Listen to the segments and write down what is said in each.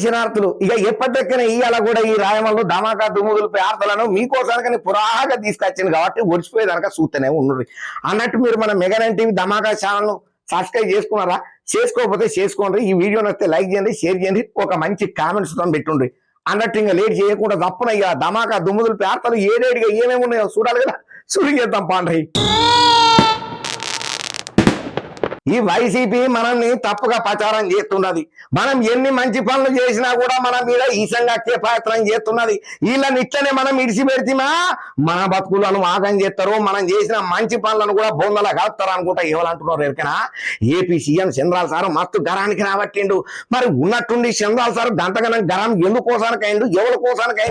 ఆ ఇక ఎప్పటికైనా ఇవాళ కూడా ఈ రాయమల్లో ధమాకా దుమ్ముదులు ప్రార్థనలను మీకోసానికని పురాగా తీసుకొచ్చింది కాబట్టి ఒడిచిపోయేదానిక చూస్తూనే ఉండ్రి అన్నట్టు మీరు మన మెగానైన్ టీవీ ధమాకా ఛానల్ను సబ్స్క్రైబ్ చేసుకున్నారా? చేసుకోకపోతే చేసుకోండి. ఈ వీడియో నచ్చితే లైక్ చేయండి షేర్ చేయండి ఒక మంచి కామెంట్స్తో పెట్టుండ్రి. అన్నట్టు ఇంకా లేట్ చేయకుండా తప్పున ఇక ధమాకా దుమ్ముదులు ప్రార్థనలు ఏడేడిగా ఏమేమి ఉన్నాయో చూడాలి కదా. చూడి చేద్దాం ఈ వైసీపీ మనల్ని తప్పుగా ప్రచారం చేస్తున్నది. మనం ఎన్ని మంచి పనులు చేసినా కూడా మన మీద ఈసంగా ప్రయత్నం చేస్తున్నది. వీళ్ళని ఇట్లనే మనం ఇడిచిపెడితేమా మన బతుకులను ఆగం చేస్తారు. మనం చేసిన మంచి పనులను కూడా బొందల కలుపుతారు అనుకుంటా ఎవరంటున్నారు ఎరికనా ఏపీ సీఎం చంద్రాల సార్ మస్తు గరానికి రాబట్టిండు. మరి ఉన్నట్టుండి చంద్రాల సార్ గంటగనం గరం ఎందుకోసానికి అయిండు ఎవరి కోసానికి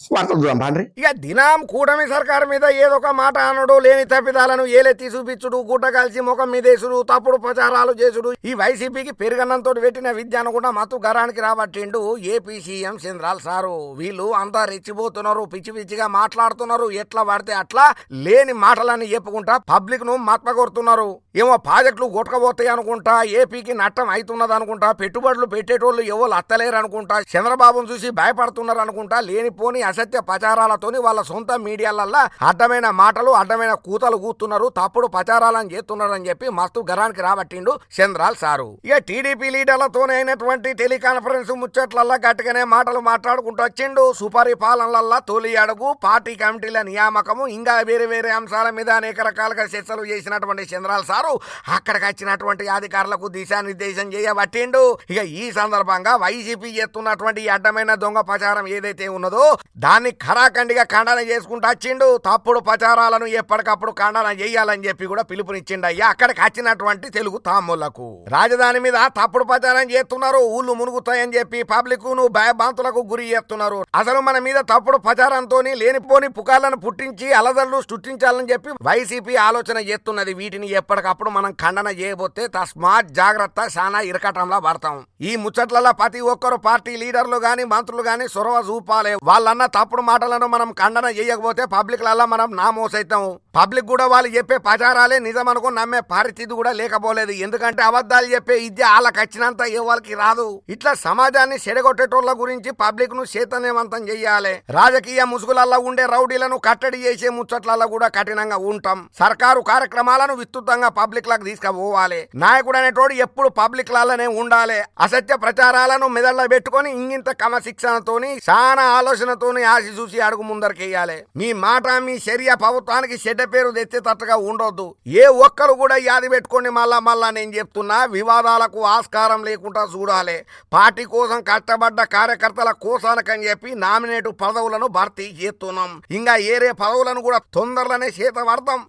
అయిండు చూద్దాం పాండ్రి. ఇక దినాం కూటమి సర్కారు మీద ఏదో ఒక మాట అనడు లేని తప్పిదాలను ఏలెత్తి చూపించుడు గుట్ట కలిసి ముఖం మీదేసుడు తప్పుడు ప్రచారాలు చేసుడు. ఈ వైసీపీకి పెరుగన్నంతో పెట్టిన విద్యను కూడా మత్తు గరానికి రాబట్టిండు ఏపీ సీఎం చంద్రాల్ సారు. వీళ్ళు అంతా రెచ్చిపోతున్నారు పిచ్చి పిచ్చిగా మాట్లాడుతున్నారు ఎట్లా పడితే అట్లా లేని మాటలని చెప్పుకుంటా పబ్లిక్ను మత్మగొడుతున్నారు. ఏమో ప్రాజెక్టులు కొట్టకపోతాయి అనుకుంటా ఏపీకి నష్టం అవుతున్నది అనుకుంటా పెట్టుబడులు పెట్టేటోళ్ళు ఎవరు అత్తలేరు అనుకుంటా చంద్రబాబును చూసి భయపడుతున్నారు అనుకుంటా లేనిపోని అసత్య ప్రచారాలతోని వాళ్ళ సొంత మీడియాలల్లా అడ్డమైన మాటలు అడ్డమైన కూతలు కూతున్నారు. తప్పుడు ప్రచారాలను చేస్తున్నారని అని చెప్పి మస్తు గరానికి రాబట్టిండు చంద్రాల్ సారు. ఇక టీడీపీ లీడర్లతోనే అయినటువంటి టెలికాన్ఫరెన్స్ ముచ్చట్లల్లా గట్టిగానే మాటలు మాట్లాడుకుంటూ వచ్చిండు. సుపరిపాలనలల్లా తొలి అడుగు పార్టీ కమిటీల నియామకము ఇంకా వేరే వేరే అంశాల మీద అనేక రకాలుగా చర్చలు చేసినటువంటి చంద్రాల్ సారు అక్కడికి వచ్చినటువంటి అధికారులకు దిశానిర్దేశం చేయబట్టిండు. ఇక ఈ సందర్భంగా వైసీపీ చేస్తున్నటువంటి అడ్డమైన దొంగ ప్రచారం ఏదైతే ఉన్నదో దాన్ని ఖరాఖండిగా ఖండన చేసుకుంటూ వచ్చిండు తప్పుడు ప్రచారాలను ఎప్పటికప్పుడు ఖండన చేయాలని చెప్పి కూడా పిలుపునిచ్చిండు అయ్యా. అక్కడికి వచ్చినటువంటి తెలుగు తాములకు. రాజధాని మీద తప్పుడు ప్రచారం చేస్తున్నారు. ఊళ్ళు మునుగుతాయని చెప్పి పబ్లిక్ను భయభాంతులకు గురి చేస్తున్నారు. అసలు మన మీద తప్పుడు ప్రచారంతో లేనిపోని పుకార్లను పుట్టించి అలదళ్ళు సృష్టించాలని చెప్పి వైసీపీ ఆలోచన చేస్తున్నది. వీటిని ఎప్పటికప్పుడు మనం ఖండన చేయబోతే తస్మాత్ జాగ్రత్త చాలా ఇరకటంలా పడతాం ఈ ముచ్చట్లలో ప్రతి ఒక్కరు పార్టీ లీడర్లు గాని మంత్రులు గాని సొరవ చూపాలే. వాళ్ళన్న తప్పుడు మాటలను మనం ఖండన చేయకపోతే పబ్లిక్ లల్లా మనం నామోసైతాం. పబ్లిక్ కూడా వాళ్ళు చెప్పే ప్రచారాలే నిజం అనుకుని నమ్మే పరిస్థితి కూడా లేకపోలేదు. ఎందుకంటే అబద్ధాలు చెప్పే విద్య వాళ్ళకి వచ్చినంత ఎవరికి రాదు. ఇట్లా సమాజాన్ని చెడగొట్టేటోళ్ళ గురించి పబ్లిక్ను చైతన్యవంతం చేయాలి. రాజకీయ ముసుగులల్లో ఉండే రౌడీలను కట్టడి చేసే ముచ్చట్లలో కూడా కఠినంగా ఉంటాం. సర్కారు కార్యక్రమాలను విస్తృతంగా పబ్లిక్లకు తీసుకుపోవాలి. నాయకుడు అనేటోడు ఎప్పుడు పబ్లిక్ లలోనే ఉండాలి. అసత్య ప్రచారాలను మెదళ్ళ పెట్టుకొని ఇంగింత క్రమశిక్షణతోని చాలా ఆలోచనతోని ఆశ చూసి అడుగు ముందరకేయాలి. మీ మాట మీ చర్య ప్రభుత్వానికి చెడ్డ పేరు తెచ్చేటట్టుగా ఉండొద్దు. ఏ ఒక్కరు కూడా యాది పెట్టుకోండి మళ్ళా మళ్ళా నేను చెప్తున్నా వివాదాలకు ఆస్కారం లేకుండా చూడాలి. పార్టీ కోసం కష్టపడ్డ కార్యకర్తల కోసానికని చెప్పి నామినేట్ పదవులను భర్తీ చేస్తున్నాం. ఇంకా ఏరే పదవులను కూడా తొందరలోనే చేత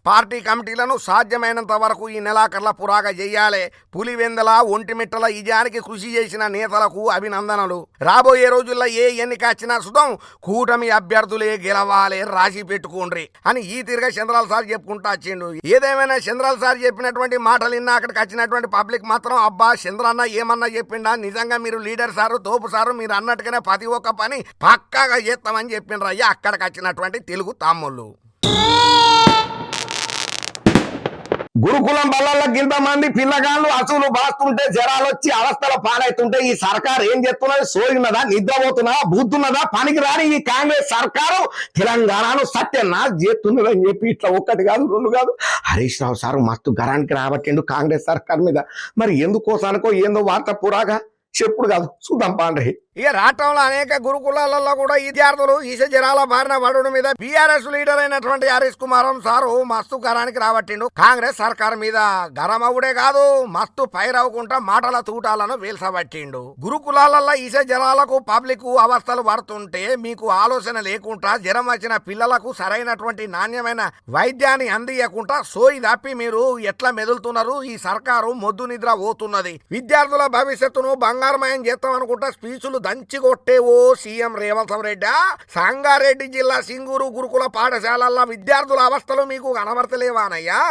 పార్టీ కమిటీలను సాధ్యమైనంత వరకు ఈ నెలాఖర్ల పురాగా చేయాలి. పులివెందల ఒంటిమిట్టల ఇజానికి కృషి చేసిన నేతలకు అభినందనలు. రాబోయే రోజుల్లో ఏ ఎన్నిక వచ్చినా సుతం కూటమి అభ్యర్థులే గెలవాలి రాసి పెట్టుకోండ్రి అని ఈ తిరిగా చంద్రాల సార్ చెప్పుకుంటా వచ్చిండు. ఏదేమైనా చంద్రాల సార్ చెప్పినటువంటి మాటలు విన్నా అక్కడికి వచ్చినటువంటి పబ్లిక్ మాత్రం అబ్బా చంద్రన్న ఏమన్నా చెప్పిండా? నిజంగా మీరు లీడర్ సారు తోపు సారు మీరు అన్నట్టుగానే ప్రతి ఒక్క పని పక్కాగా చేస్తామని చెప్పిండ్రు అయ్యా అక్కడికి వచ్చినటువంటి తెలుగు తమ్ముళ్ళు గురుకులం బల్లల్లో గింత మంది పిల్లగాళ్ళు అసలు బాస్తుంటే జ్వరాలు వచ్చి అవస్థల పాలవుతుంటే ఈ సర్కారు ఏం చెప్తున్నది సోయినదా నిద్రపోతున్నదా? బుద్ధున్నదా? పనికి రాని ఈ కాంగ్రెస్ సర్కారు? తెలంగాణను సత్యనాశ చేస్తున్నదని చెప్పి ఇట్లా ఒక్కటి కాదు రెండు కాదు. హరీష్ రావు సార్ మస్తు గరానికి రాబట్టిండు కాంగ్రెస్ సర్కార్ మీద. మరి ఎందుకోసానికో ఏందో వార్త పురాగా? చెప్పుడు కాదు. చూద్దాం పాండ్రి. ఇక రాష్ట్రంలో అనేక గురుకులాలలో కూడా విద్యార్థులు ఈస జనాల బారిన పడడం మీద బీఆర్ఎస్ లీడర్ అయినటువంటి హరీష్ కుమారం సారు మస్తు గరానికి రాబట్టిండు. కాంగ్రెస్ సర్కార్ మీద గరమవుడే కాదు మస్తు పైరవ్వకుండా మాటల తూటాలను వేల్సబట్టిండు గురుకులాలలో ఈస జనాలకు పబ్లిక్ అవస్థలు పడుతుంటే మీకు ఆలోచన లేకుండా జ్వరం వచ్చిన పిల్లలకు సరైనటువంటి నాణ్యమైన వైద్యాన్ని అందియకుండా సోయి తప్పి మీరు ఎట్లా మెదులుతున్నారు? ఈ సర్కారు మొద్దు నిద్ర పోతున్నది. విద్యార్థుల భవిష్యత్తును బంగారమయం చేస్తాం అనుకుంటా దంచి ఓ సీఎం రేవంత్ రెడ్డి. సంగారెడ్డి జిల్లా సింగూరు గురుకుల పాఠశాలల్లో విద్యార్థుల అవస్థలు మీకు కనబడతలేవానయ్యా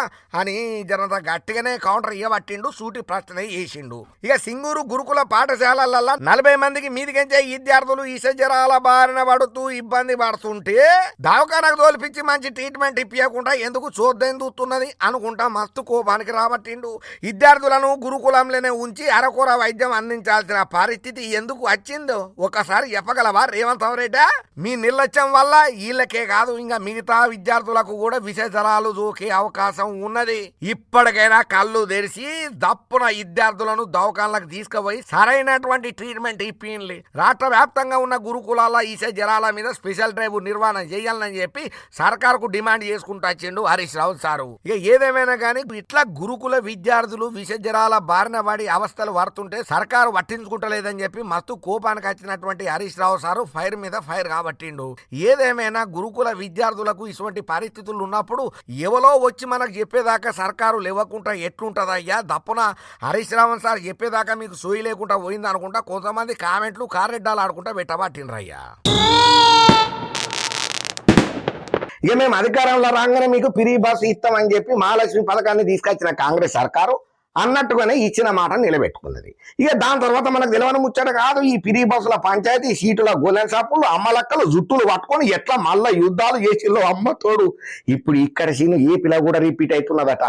అని జనంత గట్టిగానే కౌంటర్ ఇవ్వబట్టిండు సూటి ప్రశ్న చేసిండు ఇక సింగూరు గురుకుల పాఠశాలలలో నలభై మందికి మీదికెంచే విద్యార్థులు ఇసజరాల బారిన పడుతూ ఇబ్బంది పడుతుంటే దవాఖానకు తోలిపించి మంచి ట్రీట్మెంట్ ఇప్పించకుండా ఎందుకు చూద్దాం దూతున్నది అనుకుంటా మస్తు కోపానికి రాబట్టిండు. విద్యార్థులను గురుకులంలోనే ఉంచి అరకొర వైద్యం అందించాల్సిన పరిస్థితి ఎందుకు వచ్చింది? ఒకసారి చెప్పగలవా రేవంత్ రెడ్డి మీ నిర్లక్ష్యం వల్ల వీళ్ళకే కాదు ఇంకా మిగతా విద్యార్థులకు కూడా విషజలాలు దూకే అవకాశం ఉన్నది. ఇప్పటికైనా కళ్ళు తెరిచి దప్పున విద్యార్థులను దవకాన్లకు తీసుకుపోయి సరైనటువంటి ట్రీట్మెంట్ ఇప్పింది రాష్ట్ర వ్యాప్తంగా ఉన్న గురుకులాల ఈస జలాల మీద స్పెషల్ డ్రైవ్ నిర్వహణ చేయాలని చెప్పి సర్కారుకు డిమాండ్ చేసుకుంటూ వచ్చిండు హరీష్ రావు సారు. ఇక ఏదేమైనా కానీ ఇట్లా గురుకుల విద్యార్థులు విషజరాల బారిన పడి అవస్థలు పడుతుంటే సర్కారు పట్టించుకుంటలేదని చెప్పి మస్తు రూపానికి వచ్చినటువంటి హరీష్ రావు సారు ఫైర్ మీద ఫైర్ కాబట్టిండు. ఏదేమైనా గురుకుల విద్యార్థులకు ఇటువంటి పరిస్థితులు ఉన్నప్పుడు ఎవలో వచ్చి మనకు చెప్పేదాకా సర్కారు లేవకుండా ఎట్లుంటదయ్యా? దప్పున హరీష్ రావణ్ సార్ చెప్పేదాకా మీకు సోయి లేకుండా పోయింది అనుకుంటా కొంతమంది కామెంట్లు కారెడ్డాలు ఆడుకుంటా పెట్టబట్టిండ్రయ్యా. ఇక మేము అధికారంలో రాగానే మీకు పిరి బస్సు ఇస్తామని చెప్పి మహాలక్ష్మి పథకాన్ని తీసుకొచ్చిన కాంగ్రెస్ సర్కారు. అన్నట్టుగానే ఇచ్చిన మాట నిలబెట్టుకున్నది. ఇక దాని తర్వాత మనకు తెలియని ముచ్చట కాదు ఈ పిరి బస్సుల పంచాయతీ సీటుల గోలెన్ షాపులు అమ్మలక్కలు జుట్టులు పట్టుకొని ఎట్లా మళ్ళా యుద్ధాలు చేసిల్లో అమ్మ తోడు. ఇప్పుడు ఇక్కడ సీను పిల్ల కూడా రిపీట్ అవుతున్నదట.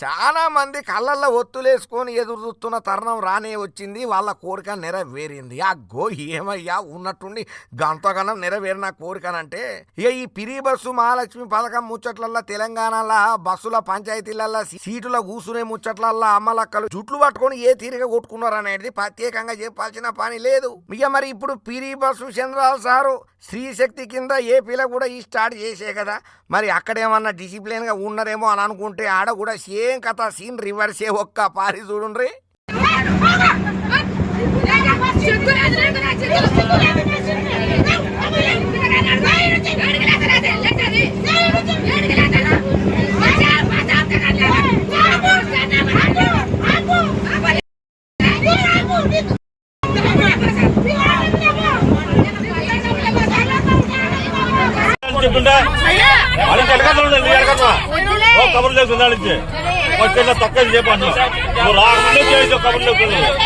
చాలా మంది కళ్ళల్లో ఒత్తులేసుకొని ఎదురు చూస్తున్న తరుణం రానే వచ్చింది. వాళ్ళ కోరిక నెరవేరింది. ఆ గో ఏమయ్యా? ఉన్నట్టుండి గంతగనం నెరవేరిన కోరికనంటే ఇక ఈ పిరి బస్సు మహాలక్ష్మి పథకం ముచ్చట్లల్లా తెలంగాణలో బస్సుల పంచాయతీలల్లో సీటుల కూసునే ముచ్చట్లల్లా అమ్మలక్కలు జుట్లు పట్టుకొని ఏ తీరిగా కొట్టుకున్నారు అనేది ప్రత్యేకంగా చెప్పాల్సిన పని లేదు. ఇక మరి ఇప్పుడు పిరి బస్సు చంద్రాల సారు స్త్రీశక్తి కింద ఏపీలో కూడా ఈ స్టార్ట్ చేసే కదా. మరి అక్కడేమన్నా డిసిప్లిన్గా ఉన్నారేమో అని అనుకుంటే ఆడ కూడా సేమ్ కథ సీన్ రివర్సే ఒక్క పారి చూడుండ్రి. కబుర్లు లేదు నుంచి వచ్చేలా తక్కువ చెప్పండి నువ్వు రాకుండా చేసే కబుర్లు లేదు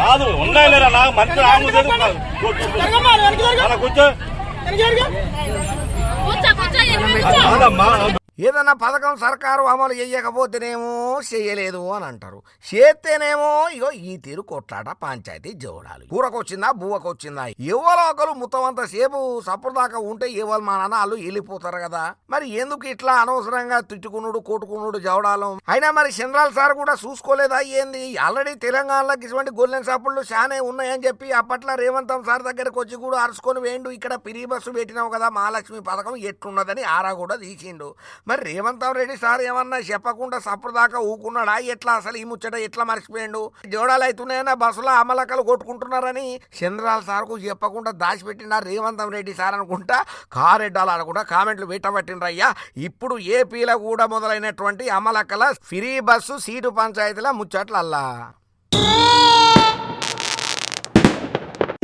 కాదు ఉన్నాయి లేరా నాకు మంచి రాము కూర్చో కాదమ్మా ఏదన్నా పథకం సర్కారు అమలు చేయకపోతేనేమో చేయలేదు అని అంటారు. చేస్తేనేమో ఇగో ఈ తీరు కొట్లాట పంచాయతీ జోడాలి. కూరకొచ్చిందా బువ్వకొచ్చిందా? ఎవరో ఒకరు ముత్తమంత సేపు సప్పుడు దాకా ఉంటే ఎవరు మా నాన్న వాళ్ళు వెళ్ళిపోతారు కదా. మరి ఎందుకు ఇట్లా అనవసరంగా తిట్టుకునుడు కొట్టుకునుడు జవడాలం అయినా మరి చంద్రాల సార్ కూడా చూసుకోలేదా ఏంది? ఆల్రెడీ తెలంగాణలోకి ఇటువంటి గొల్లెన్ సాపుళ్ళు చానే ఉన్నాయని చెప్పి అప్పట్లో రేవంతం సార్ దగ్గరకు వచ్చి కూడా అరుచుకొని వేయండు ఇక్కడ పిరి బస్సు పెట్టినావు కదా మహాలక్ష్మి పథకం ఎట్లున్నదని ఆరా కూడా తీసిండు. మరి రేవంతం రెడ్డి సార్ ఏమన్నా చెప్పకుండా సప్పుడు దాకా ఊకున్నాడా? ఎట్లా అసలు ఈ ముచ్చట ఎట్లా మర్చిపోయాడు? జోడాలు అవుతున్నాయన్నా బస్సులో అమలకలు కొట్టుకుంటున్నారని చంద్రాల సార్కు చెప్పకుండా దాచిపెట్టిన రేవంతం రెడ్డి సార్ అనుకుంటా? కారెడ్డాలు అనుకుంటా కామెంట్లు పెట్టబట్టిండ్రయ్యా. ఇప్పుడు ఏపీలో కూడా మొదలైనటువంటి అమలకల ఫ్రీ బస్సు సీటు పంచాయతీల ముచ్చట్లల్లా.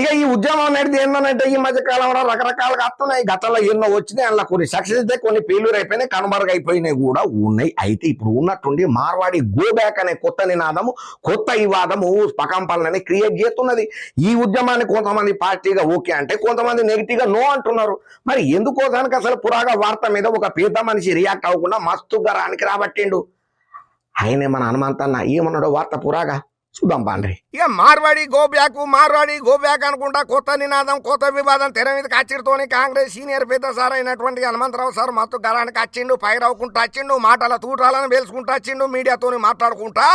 ఇక ఈ ఉద్యమం అనేది ఏంటంటే ఈ మధ్య కాలంలో రకరకాలుగా వస్తున్నాయి. గతంలో ఎన్నో వచ్చినాయి అందులో కొన్ని సక్సెస్ అయితే కొన్ని ఫెయిల్యూర్ అయిపోయినాయి కనుమరుగు అయిపోయినాయి కూడా ఉన్నాయి. అయితే ఇప్పుడు ఉన్నట్టుండి మార్వాడి గోబ్యాక్ అనే కొత్త నినాదము కొత్త ఈ వాదము పకంపాలనని క్రియేట్ చేస్తున్నది. ఈ ఉద్యమాన్ని కొంతమంది పార్టీగా ఓకే అంటే కొంతమంది నెగిటివ్గా నో అంటున్నారు. మరి ఎందుకో దానికి అసలు పురాగా వార్త మీద ఒక పెద్ద మనిషి రియాక్ట్ అవ్వకుండా మస్తుగా రానికి రాబట్టిండు. ఆయనే మన హనుమంతన్న ఏమన్నాడో వార్త పురాగా? చూద్దాం పాండ్రి. ఇక Marwadi go back Marwadi go back అనుకుంటా కొత్త నినాదం కొత్త వివాదం తెర మీద కచ్చిరితోని కాంగ్రెస్ సీనియర్ పెద్ద సార్ అయినటువంటి హనుమంతరావు సార్ మత్తు గలానికి వచ్చిండు పైరవుకుంటా వచ్చిండు మాటల తూటాలను వేల్చుకుంటూ వచ్చిండు మీడియాతోని మాట్లాడుకుంటా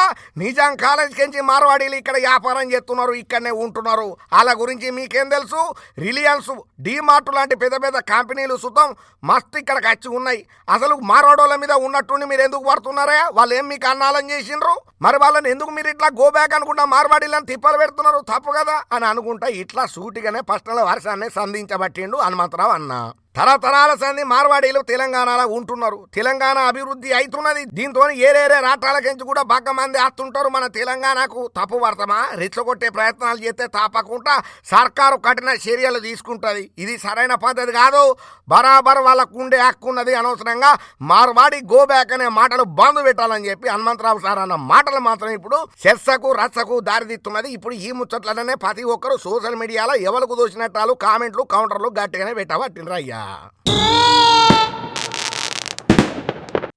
నిజాం కాలేజ్ కించి మార్వాడీలు ఇక్కడ వ్యాపారం చేస్తున్నారు ఇక్కడనే ఉంటున్నారు. వాళ్ళ గురించి మీకేం తెలుసు? రిలయన్స్ డీమార్ట్ లాంటి పెద్ద పెద్ద కంపెనీలు సుతం మస్తు ఇక్కడికి వచ్చి ఉన్నాయి. అసలు మార్వాడోళ్ళ మీద ఉన్నట్టుండి మీరు ఎందుకు పడుతున్నారా? వాళ్ళు ఏం మీకు అన్నాలని చేసిండ్రు? మరి వాళ్ళని ఎందుకు మీరు ఇట్లా గో బ్యాక్ అనుకుంటా మార్వాడీలను తిప్పలు పెడుతున్నారు తప్పు కదా అని అనుకుంటా ఇట్లా సూటిగానే పర్సనల్ వర్షాన్ని సంధించబట్టిండు హనుమంతరావు అన్న. తరతరాల సంధి మార్వాడీలు తెలంగాణలో ఉంటున్నారు. తెలంగాణ అభివృద్ధి అవుతున్నది దీంతో ఏరేరే రాష్ట్రాలకించి కూడా బాగా మంది వస్తుంటారు మన తెలంగాణకు. తప్పు పడతామా రెచ్చగొట్టే ప్రయత్నాలు చేస్తే తప్పకుండా సర్కారు కఠిన చర్యలు తీసుకుంటుంది. ఇది సరైన పద్ధతి కాదు. బరాబర్ వాళ్ళకు ఉండే హక్కు ఉన్నది అనవసరంగా మార్వాడి గో బ్యాక్ అనే మాటలు బంద్ పెట్టాలని చెప్పి హనుమంతరావు సార్ అన్న మాటలు మాత్రం ఇప్పుడు చర్చకు రచ్చకు దారితీస్తున్నది. ఇప్పుడు ఈ ముచ్చట్లనే ప్రతి ఒక్కరు సోషల్ మీడియాలో ఎవరికి దోచినట్టాలు కామెంట్లు కౌంటర్లు గట్టిగానే పెట్టబట్టినరయ్యా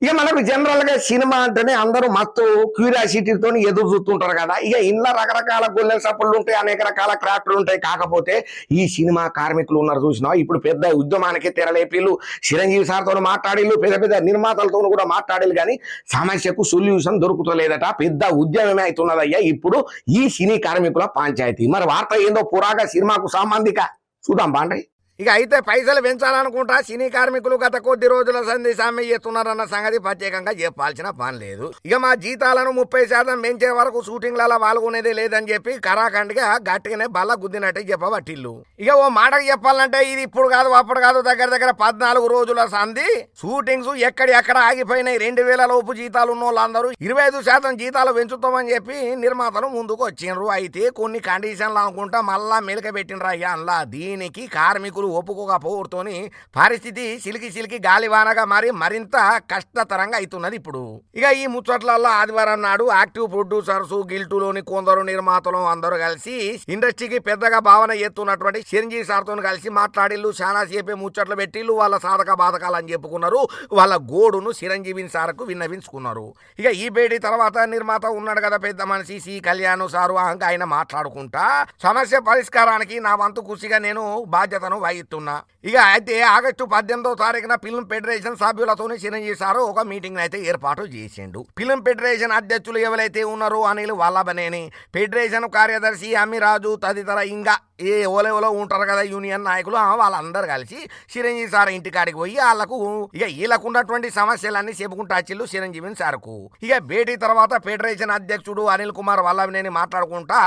ఇక మనకు జనరల్గా సినిమా అంటేనే అందరూ మత్తు క్యూరియాసిటీతో ఎదురు చూస్తుంటారు కదా. ఇక ఇంట్లో రకరకాల గొల్లెల సప్పులు ఉంటాయి అనేక రకాల క్రాఫ్ట్లు ఉంటాయి. కాకపోతే ఈ సినిమా కార్మికులు ఉన్నారు చూసినా ఇప్పుడు పెద్ద ఉద్యమానికి తెరలేపిలు చిరంజీవి సార్తో మాట్లాడిల్లు పెద్ద పెద్ద నిర్మాతలతో కూడా మాట్లాడిల్లు కానీ సమస్యకు సొల్యూషన్ దొరుకుతలేదట. పెద్ద ఉద్యమమే అవుతున్నదయ్యా ఇప్పుడు ఈ సినీ కార్మికుల పంచాయతీ. మరి వార్త ఏందో పురాగా సినిమాకు సంబంధిక చూద్దాం బాండ్రి ఇక అయితే పైసలు పెంచాలనుకుంటా సినీ కార్మికులు గత కొద్ది రోజుల సంధి సమ్మె చేస్తున్నారన్న సంగతి ప్రత్యేకంగా చెప్పాల్సిన పని లేదు. ఇక మా జీతాలను ముప్పై శాతం పెంచే వరకు షూటింగ్లలో పాల్గొనేది లేదని చెప్పి కరాఖండ్గా గట్టిగానే బల్ల గుద్దినట్టే చెప్పబట్టిల్లు. ఇక ఓ మాటకు చెప్పాలంటే ఇది ఇప్పుడు కాదు అప్పుడు కాదు దగ్గర దగ్గర పద్నాలుగు రోజుల సంధి. షూటింగ్స్ ఎక్కడి ఎక్కడ ఆగిపోయినాయి రెండు వేల లోపు జీతాలు ఉన్న వాళ్ళందరూ ఇరవై ఐదు శాతం జీతాలు పెంచుతామని చెప్పి నిర్మాతలు ముందుకు వచ్చిండ్రు. అయితే కొన్ని కండిషన్లు అనుకుంటా మళ్ళా మెలక పెట్టినరా అయ్యా దీనికి కార్మికులు ఒప్పుకోకపోవడంతోని పరిస్థితి సిలికి సిలికి గాలివానగా మారి మరింత కష్టతరంగా అవుతున్నది ఇప్పుడు. ఇక ఈ ముచ్చట్లలో ఆదివారం నాడు యాక్టివ్ ప్రొడ్యూసర్స్ గిల్టులోని కొందరు నిర్మాతలు అందరూ కలిసి ఇండస్ట్రీకి పెద్దగా భావన ఎత్తున్నటువంటి చిరంజీవి సార్తో కలిసి మాట్లాడిల్లు చాలా సేపే ముచ్చట్లు పెట్టిల్లు వాళ్ళ సాధక బాధకాలు అని చెప్పుకున్నారు. వాళ్ళ గోడును చిరంజీవిని సార్కు విన్నవించుకున్నారు. ఇక ఈ భేటీ తర్వాత నిర్మాత ఉన్నాడు కదా పెద్ద మనిషి సి. కళ్యాణ్ సారు ఆయన మాట్లాడుకుంటా. సమస్య పరిష్కారానికి నా వంతు కృషిగా నేను బాధ్యతను సాగిస్తున్నా ఇక అయితే ఆగస్టు పద్దెనిమిదో తారీఖున ఫిల్మ్ ఫెడరేషన్ సభ్యులతోనే చిరంజీవి సారు ఒక మీటింగ్ అయితే ఏర్పాటు చేసిండు. ఫిల్మ్ ఫెడరేషన్ అధ్యక్షులు ఎవరైతే ఉన్నారో అనిల్ వల్లభనేని ఫెడరేషన్ కార్యదర్శి అమిరాజు తదితర ఇంకా ఏ ఓలేవలో ఉంటారు కదా యూనియన్ నాయకులు వాళ్ళందరూ కలిసి చిరంజీవి సార్ ఇంటికాడికి పోయి వాళ్ళకు ఇక వీళ్ళకు ఉన్నటువంటి సమస్యలన్నీ చెప్పుకుంటూ వచ్చిల్లు చిరంజీవిని సార్కు. ఇక భేటీ తర్వాత ఫెడరేషన్ అధ్యక్షుడు అనిల్ కుమార్ వల్లభనేని మాట్లాడుకుంటా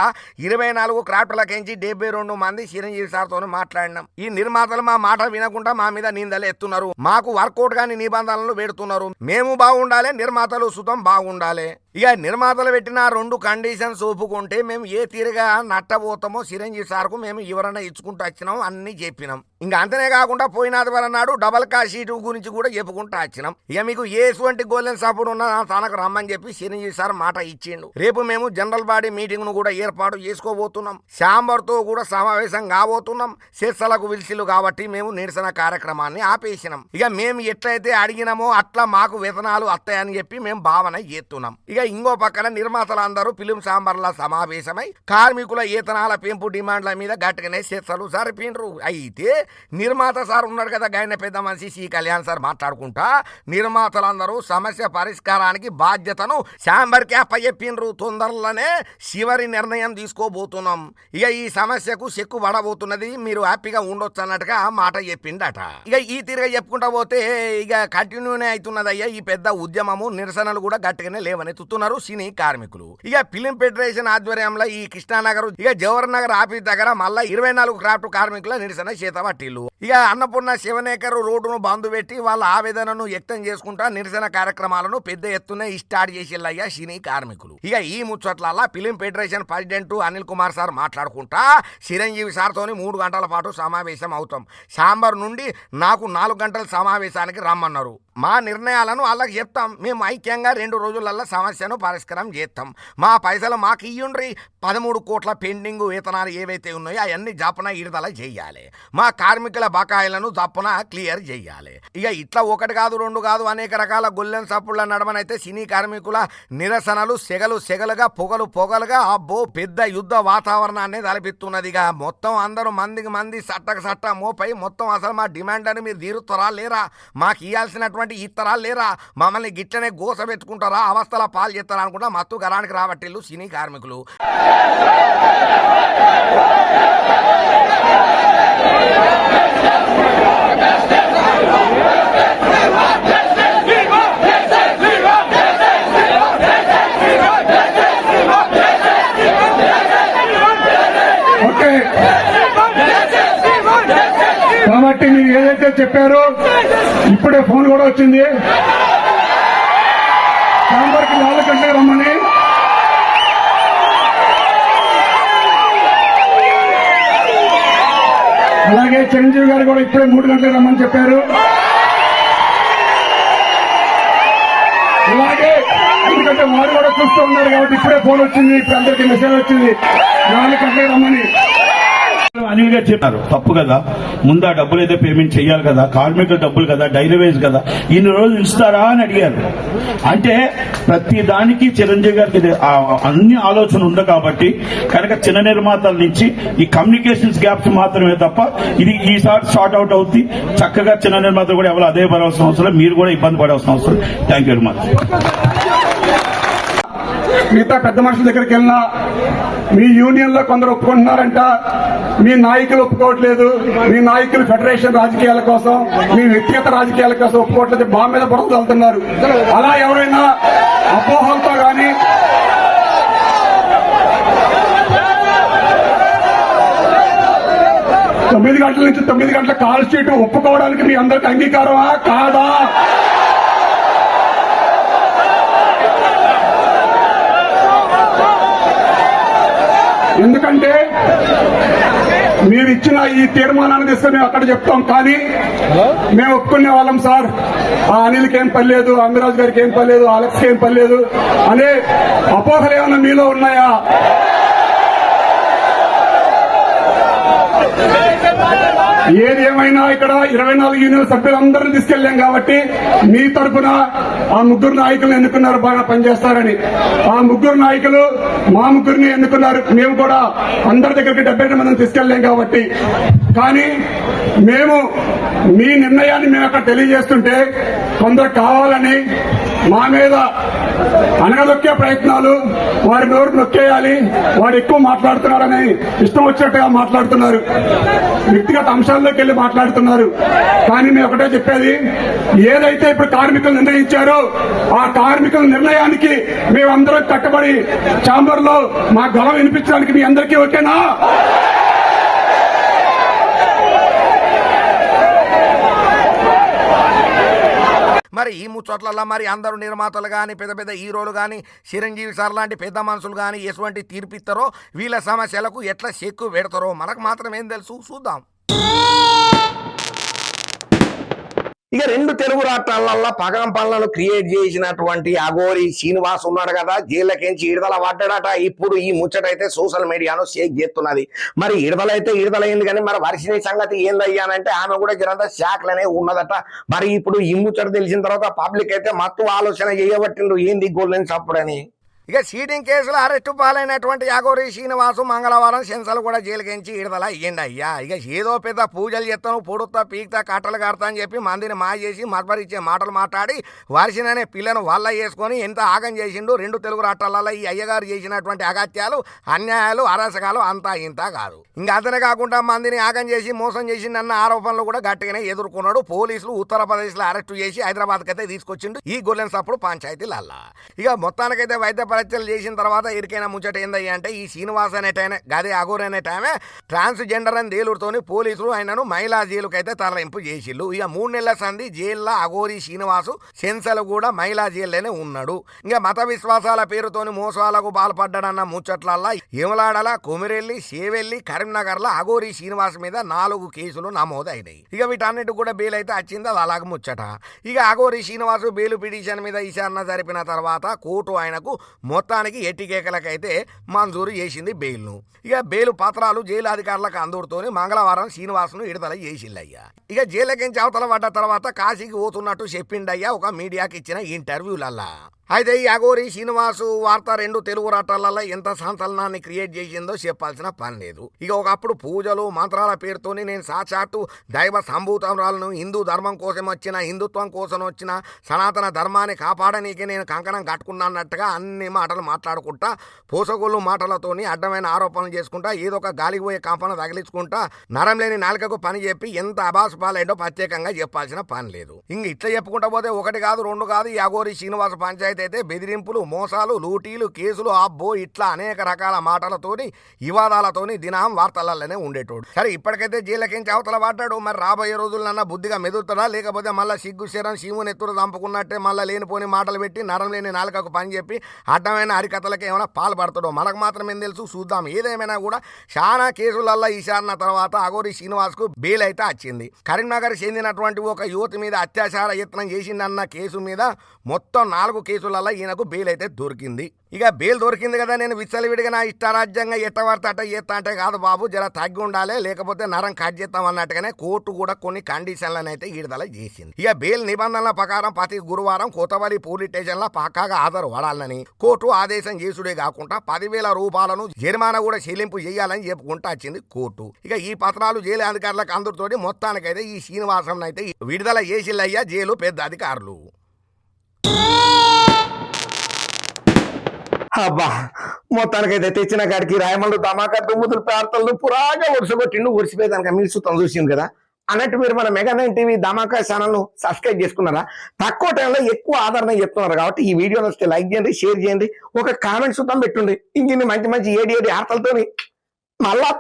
ఇరవై నాలుగు క్రాఫ్ట్లకించి డెబ్బై రెండు మంది చిరంజీవి సార్తో మాట్లాడినాం. ఈ నిర్మాతలు మా మాట వినకుండా మా మీద నిందలు ఎత్తున్నారు. మాకు వర్కౌట్ కాని నిబంధనలు పెడుతున్నారు. మేము బాగుండాలి నిర్మాతలు సుతం బాగుండాలి. ఇక నిర్మాతలు పెట్టిన రెండు కండిషన్స్ ఒప్పుకుంటే మేము ఏ తీరుగా నట్టబోతామో చిరంజీవి సార్కు మేము వివరణ ఇచ్చుకుంటూ వచ్చినాం అన్ని చెప్పినాం. ఇంకా అంతనే కాకుండా పోయినాదివారం నాడు డబల్ కా షీటు గురించి కూడా చెప్పుకుంటూ వచ్చినాం. ఇక మీకు ఏసువంటి గోల్డెన్ సపోర్ట్ ఉన్నా తనకు రమ్మని చెప్పి చిరంజీవి సార్ మాట ఇచ్చిండు. రేపు మేము జనరల్ బాడీ మీటింగ్ను కూడా ఏర్పాటు చేసుకోబోతున్నాం. శాంబర్తో కూడా సమావేశం కాబోతున్నాం. శీర్షలకు పిలిచిలు కాబట్టి మేము నిరసన కార్యక్రమాన్ని ఆపేసినాం. ఇక మేము ఎట్లయితే అడిగినామో అట్లా మాకు వేతనాలు వస్తాయని చెప్పి మేము భావన చేస్తున్నాం. ఇక ఇంకో పక్కన నిర్మాతలందరూ ఫిలిం సాంబర్ల సమావేశమై కార్మికుల వేతనాల పెంపు డిమాండ్ల మీద గట్టిగానే చర్చలు జరిపిండ్రు అయితే నిర్మాత సార్ ఉన్నాడు కదా గాయన పెద్ద మనిషి సి కళ్యాణ్ సార్ మాట్లాడుకుంటా నిర్మాతలందరూ సమస్య పరిష్కారానికి బాధ్యతను శాంబర్కి అప్పచెప్పిండ్రు తొందరలోనే చివరి నిర్ణయం తీసుకోబోతున్నాం. ఇక ఈ సమస్యకు చెక్కు పడబోతున్నది మీరు హ్యాపీగా ఉండొచ్చు అన్నట్టుగా మాట చెప్పిండట. ఇక ఈ తీరుగా చెప్పుకుంటా పోతే ఇక కంటిన్యూనే అవుతున్నదయ్యా ఈ పెద్ద ఉద్యమము. నిరసనలు కూడా గట్టిగానే లేవనెత్తుతున్నారు సినీ కార్మికులు. ఇక ఫిలిం ఫెడరేషన్ ఆధ్వర్యంలో ఈ కృష్ణానగర్ ఇక జవహర్ నగర్ ఆఫీస్ దగ్గర మళ్ళా ఇరవై నాలుగు క్రాఫ్ట్ కార్మికుల నిరసన చేతబట్టిల్లు ఇక అన్నపూర్ణ శివనేకర్ రోడ్డును బంద్ పెట్టి వాళ్ళ ఆవేదనను వ్యక్తం చేసుకుంటా నిరసన కార్యక్రమాలను పెద్ద ఎత్తున స్టార్ట్ చేసిల్లయ్యా సినీ కార్మికులు. ఇక ఈ ముచ్చట్ల film federation president Anil Kumar sir మాట్లాడుకుంటా చిరంజీవి సార్తోని మూడు గంటల పాటు సమావేశం అవుతాం. సాంబార్ నుండి నాకు నాలుగు గంటల సమావేశానికి రమ్మన్నారు. మా నిర్ణయాలను వాళ్ళకి చెప్తాం. మేము ఐక్యంగా రెండు రోజులల్లో సమస్యను పరిష్కారం చేస్తాం. మా పైసలు మాకు ఇయ్యుండ్రి. పదమూడు కోట్ల పెండింగ్ వేతనాలు ఏవైతే ఉన్నాయో అవన్నీ జపన విడుదల చేయాలి. మా కార్మికుల బకాయిలను జపన క్లియర్ చేయాలి. ఇక ఇట్లా ఒకటి కాదు రెండు కాదు అనేక రకాల గుల్లెం సప్పుళ్ళ నడమనైతే సినీ కార్మికుల నిరసనలు సెగలు సెగలుగా పొగలు పొగలుగా అబ్బో పెద్ద యుద్ధ వాతావరణాన్ని తలపిస్తున్నదిగా మొత్తం అందరూ మందికి మంది సట్టకు సట్ట మోపై మొత్తం అసలు మా డిమాండ్ అని మీరు తీరుతారా లేరా? మాకు ఇవ్వాల్సినటువంటి ఇత్తరా లేరా? మమ్మల్ని గిట్లనే గోస పెట్టుకుంటారా అవస్థల పాలు చేస్తారా అనుకుంటా మత్తు గరానికి రాబట్టేళ్ళు సినీ కార్మికులు. కాబట్టి మీరు ఏదైతే చెప్పారో ఇప్పుడే ఫోన్ కూడా వచ్చింది. సాంబార్కి నాలుగు కంటే రమ్మని. అలాగే చిరంజీవి గారు కూడా ఇప్పుడే మూడు గంటలు రమ్మని చెప్పారు. అలాగే ఎందుకంటే వారు కూడా చూస్తూ ఉన్నారు కాబట్టి ఇప్పుడే ఫోన్ వచ్చింది ఇప్పుడు అందరికీ మెసేజ్ వచ్చింది. నాలుగు గంటలు రమ్మని. అనివిగా చెప్పారు తప్పు కదా? ముందు ఆ డబ్బులు అయితే పేమెంట్ చేయాలి కదా కార్మికుల డబ్బులు కదా డైలీ వేజ్ కదా ఇన్ని రోజులు ఇస్తారా అని అడిగారు. అంటే ప్రతి దానికి చిరంజీవి గారికి అన్ని ఆలోచన ఉంది కాబట్టి కనుక చిన్న నిర్మాతల నుంచి ఈ కమ్యూనికేషన్స్ గ్యాప్స్ మాత్రమే తప్ప ఇది ఈసారి షార్ట్ అవుట్ అవుతుంది చక్కగా చిన్న నిర్మాతలు కూడా ఎవరు అదే పడవలసిన అవసరం మీరు కూడా ఇబ్బంది పడవలసిన అవసరం. థ్యాంక్ యూ వెరీ మచ్ మిగతా పెద్ద మనుషుల దగ్గరికి వెళ్ళినా మీ యూనియన్లో కొందరు ఒప్పుకుంటున్నారంట. మీ నాయకులు ఒప్పుకోవట్లేదు. మీ నాయకులు ఫెడరేషన్ రాజకీయాల కోసం మీ వ్యక్తిగత రాజకీయాల కోసం ఒప్పుకోవట్లేదు. బాంబు మీద బురద చల్లుతున్నారు. అలా ఎవరైనా అపోహలతో కానీ తొమ్మిది గంటల నుంచి తొమ్మిది గంటల కాల్ షీట్ ఒప్పుకోవడానికి మీ అందరికి అంగీకారమా? కాదా? ఎందుకంటే మీరు ఇచ్చిన ఈ తీర్మానాన్ని తీసుకుని మేము అక్కడ చెప్తాం. కానీ మేము ఒప్పుకునే వాళ్ళం సార్. ఆ అనిల్కి ఏం పర్లేదు అమిరాజ్ గారికి ఏం పర్లేదు అలెక్స్ ఏం పర్లేదు. అనే అపోహలు ఏమైనా మీలో ఉన్నాయా? ఏది ఏమైనా ఇక్కడ ఇరవై నాలుగు యూనియన్ సభ్యులందరినీ తీసుకెళ్ళాం కాబట్టి మీ తరఫున ఆ ముగ్గురు నాయకులు ఎన్నుకున్నారు బాగా పనిచేస్తారని. ఆ ముగ్గురు నాయకులు మా ముగ్గురిని ఎన్నుకున్నారు. మేము కూడా అందరి దగ్గరికి డెబ్బై మందిని తీసుకెళ్ళాం కాబట్టి. కానీ మేము మీ నిర్ణయాన్ని మేము అక్కడ తెలియజేస్తుంటే కొందరు కావాలని మా మీద అనగదొక్కే ప్రయత్నాలు వారి నోరు నొక్కేయాలి. వారు ఎక్కువ మాట్లాడుతున్నారని ఇష్టం వచ్చినట్టుగా మాట్లాడుతున్నారు. వ్యక్తిగత అంశాల్లోకి వెళ్ళి మాట్లాడుతున్నారు. కానీ మేము ఒకటే చెప్పేది ఏదైతే ఇప్పుడు కార్మికులు నిర్ణయించారో ఆ కార్మికుల నిర్ణయానికి మేమందరం కట్టుబడి ఛాంబర్లో మా గొడవ వినిపించడానికి మీ అందరికీ ఓకేనా? మరి ఈ ముచ్చట్లలో మరి అందరూ నిర్మాతలు కానీ పెద్ద పెద్ద హీరోలు కానీ చిరంజీవి సార్ లాంటి పెద్ద మనుషులు కానీ ఎటువంటి తీర్పిస్తారో వీళ్ళ సమస్యలకు ఎట్లా చెక్కు పెడతారో మనకు మాత్రం ఏం తెలుసు చూద్దాం. ఇక రెండు తెలుగు రాష్ట్రాలలో పగం పనులను క్రియేట్ చేసినటువంటి అగోరి శ్రీనివాస్ ఉన్నాడు కదా జైళ్ళకించి ఇడదల పడ్డాడట. ఇప్పుడు ఈ ముచ్చటైతే సోషల్ మీడియాలో షేక్ చేస్తున్నది. మరి ఇడదలైతే ఇడదలైంది కానీ మరి వర్షిణి సంగతి ఏందయ్యానంటే ఆమె కూడా జరంతా శాఖలనే ఉన్నదట. మరి ఇప్పుడు ఈ ముచ్చట తెలిసిన తర్వాత పబ్లిక్ అయితే మత్తు ఆలోచన చేయబట్టిండ్రు. ఏంది గోల్డెన్ సప్పుడని? ఇక సీటింగ్ కేసులో అరెస్టు పాలైనటువంటి యాగోరి శ్రీనివాసు మంగళవారం సెన్సలు కూడా జైలుకించి ఇడదల అయ్యండి అయ్యా. ఇక ఏదో పెద్ద పూజలు చేస్తాను పొడుతా పీక్తా కట్టలు కడతా అని చెప్పి మందిని మా చేసి మర్మరిచ్చే మాటలు మాట్లాడి వారిసిన అనే పిల్లను వల్ల వేసుకొని ఎంత ఆగం చేసిండు రెండు తెలుగు రాష్ట్రాలలో ఈ అయ్యగారు చేసినటువంటి అగత్యాలు అన్యాయాలు అరాచకాలు అంతా ఇంత కాదు. ఇంకా అతనే కాకుండా మందిని ఆగం చేసి మోసం చేసిండన్న ఆరోపణలు కూడా గట్టిగానే ఎదుర్కొన్నాడు. పోలీసులు ఉత్తరప్రదేశ్లో అరెస్టు చేసి హైదరాబాద్ కైతే తీసుకొచ్చిండు ఈ గొల్లెన్ సప్పుడు పంచాయతీలల్లా ఇక మొత్తానికైతే వైద్య పరీక్షలు చేసిన తర్వాత ఇరికైనా ముచ్చట ఏందయ్యా అంటే ఈ శ్రీనివాస్ అనేటైనా గదే అగోర్ అనేటామె ట్రాన్స్జెండర్ అని తేలుడుతోని పోలీసులు ఆయనను మహిళా జైలుకైతే తరలింపు చేసిల్లు ఇక మూడు నెలల సంది జైల్లో అగోరి శ్రీనివాసు సెన్సలు కూడా మహిళా జైల్లోనే ఉన్నాడు. ఇంకా మత విశ్వాసాల పేరుతోని మోసాలకు పాల్పడ్డాడన్న ముచ్చట్లల్లా ఏమలాడల కొమిరెల్లి సేవెల్లి కరీంనగర్లో అగోరి శ్రీనివాస్ మీద నాలుగు కేసులు నమోదైనాయి. ఇక వీటన్నిటి కూడా బెయిల్ అయితే వచ్చింది అది అలాగ ముచ్చట. ఇక అగోరి శ్రీనివాసు బెయిల్ పిటిషన్ మీద విచారణ జరిపిన తర్వాత కోర్టు ఆయనకు మొత్తానికి ఎట్టికేకలకైతే మంజూరు చేసింది బెయిల్ను. ఇక బెయిల్ పత్రాలు జైలు అధికారులకు అందుడుతోనే మంగళవారం శ్రీనివాసును విడుదల చేసిండయ్యా ఇక జైలకించి అవతల పడ్డ తర్వాత కాశీకి పోతున్నట్టు చెప్పిండయ్యా ఒక మీడియాకి ఇచ్చిన ఇంటర్వ్యూలల్లా. అయితే ఈ అగోరి శ్రీనివాసు వార్త రెండు తెలుగు రాష్ట్రాలలో ఎంత సంచలనాన్ని క్రియేట్ చేసిందో చెప్పాల్సిన పని లేదు. ఇక ఒకప్పుడు పూజలు మంత్రాల పేరుతోని నేను సాక్షాత్తు దైవ సంభూతరాలను హిందూ ధర్మం కోసం వచ్చిన హిందుత్వం కోసం వచ్చిన సనాతన ధర్మాన్ని కాపాడనీకి నేను కంకణం కట్టుకున్నానట్టుగా అన్ని మాటలు మాట్లాడుకుంటా పోసగోళ్ళు మాటలతోని అడ్డమైన ఆరోపణలు చేసుకుంటా ఏదో ఒక గాలిపోయే కంపన తగిలించుకుంటా నరం లేని నాలుకకు పని చెప్పి ఎంత అబాసు పాలైందో ప్రత్యేకంగా చెప్పాల్సిన పని లేదు. ఇంక ఇట్లా చెప్పుకుంటా పోతే ఒకటి కాదు రెండు కాదు ఈ శ్రీనివాస పంచాయతీ అయితే బెదిరింపులు మోసాలు లూటీలు కేసులు అబ్బో ఇట్లా అనేక రకాల మాటలతోని వివాదాలతోని దినం వార్తలలోనే ఉండేటోడు. సరే ఇప్పటికైతే జైలకించి అవతల పడ్డాడు మరి రాబోయే రోజులన్నా బుద్ధిగా మెదులుతాడా లేకపోతే మళ్ళీ సిగ్గు శరం శివుని ఎత్తులు చంపుకున్నట్టే మళ్ళీ లేనిపోని మాటలు పెట్టి నరం లేని నాలుకకు పని చెప్పి అడ్డమైన హరికథలకి ఏమైనా పాల్పడతాడో? మనకు మాత్రం ఏం తెలుసు? చూద్దాం. ఏదేమైనా కూడా చాలా కేసులల్లో ఈశాన్న తర్వాత అగోరి శ్రీనివాస్కు బెయిల్ అయితే వచ్చింది. కరీంనగర్ చెందినటువంటి ఒక యువతి మీద అత్యాచార యత్నం చేసిందన్న కేసు మీద మొత్తం నాలుగు కేసులు కేసులలో ఈయనకు బెయిల్ అయితే దొరికింది. ఇక బెయిల్ దొరికింది కదా నేను విచ్చలవిడిగా నా ఇష్టారాజ్యంగా ఎట్ట అట ఎత్త అంటే కాదు బాబు జర తగ్గి ఉండాలి లేకపోతే నరం కట్ చేస్తాం అన్నట్టుగానే కోర్టు కూడా కొన్ని కండిషన్లను అయితే విడుదల చేసింది. ఇక బెయిల్ నిబంధనల ప్రకారం ప్రతి గురువారం కొత్తవల్లి పోలీస్ స్టేషన్లో పక్కాగా హాజరు పడాలని కోర్టు ఆదేశం చేసుడే కాకుండా పదివేల రూపాయలను జరిమానా కూడా చెల్లింపు చేయాలని చెప్పుకుంటూ వచ్చింది కోర్టు. ఇక ఈ పత్రాలు జైలు అధికారులకు అందరితోటి మొత్తానికైతే ఈ శ్రీనివాసం అయితే విడుదల చేసిల్లయ్యా జైలు పెద్ద అధికారులు. అబ్బా మొత్తానికైతే తెచ్చిన కాడికి రాయమల్లు ధమాకా దుమ్ముతులు ప్రార్థనలు పురాగా ఒడిసగొట్టిండు ఒడిసిపోయేదానికి మీరు సుతం చూసింది కదా. అన్నట్టు మీరు మన మెగా నైన్ టీవీ ధమాకా ఛానల్ను సబ్స్క్రైబ్ చేసుకున్నారా? తక్కువ టైంలో ఎక్కువ ఆదరణ చెప్తున్నారు కాబట్టి ఈ వీడియో వస్తే లైక్ చేయండి షేర్ చేయండి ఒక కామెంట్ సుతం పెట్టుండి. ఇంకిన్ని మంచి మంచి ఏడి ఏడి ఆర్తలతోని మళ్ళా